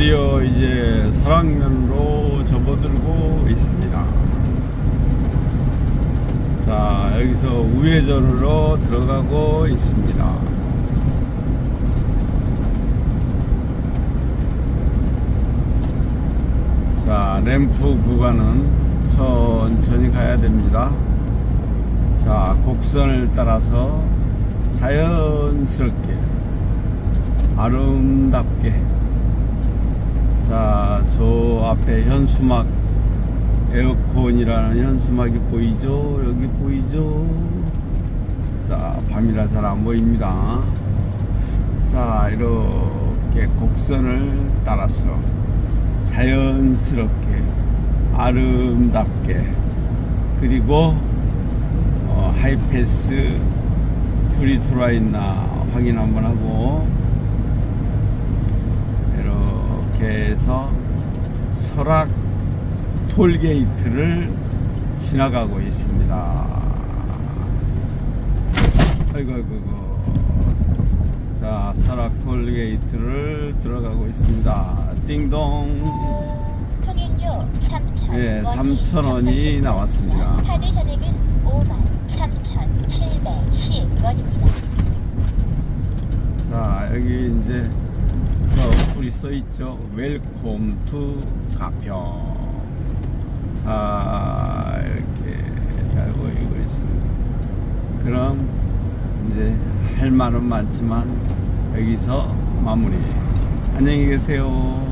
여기서 이제 설악면으로 접어들고 있습니다. 자, 여기서 우회전으로 들어가고 있습니다. 자, 램프 구간은 천천히 가야 됩니다. 자, 곡선을 따라서 자연스럽게 아름답게 자, 저 앞에 현수막 에어컨이라는 현수막이 보이죠? 여기 보이죠? 자, 밤이라 잘 안 보입니다. 자, 이렇게 곡선을 따라서 자연스럽게 아름답게 그리고 어, 하이패스 불이 들어와 있나 확인 한번 하고 해서 설악 톨게이트를 지나가고 있습니다. 아이고 아이고 아이고 자 설악 톨게이트를 들어가고 있니다 띵동 통행료 3,000원. 예, 3,000원이 나왔습니다. 카드 전액은 5만 3,710원입니다. 자 여기 이제 저 어플이 써 있죠. 웰컴 투 가평. 자 이렇게 잘 보이고 있습니다. 그럼 이제 할 말은 많지만 여기서 마무리. 안녕히 계세요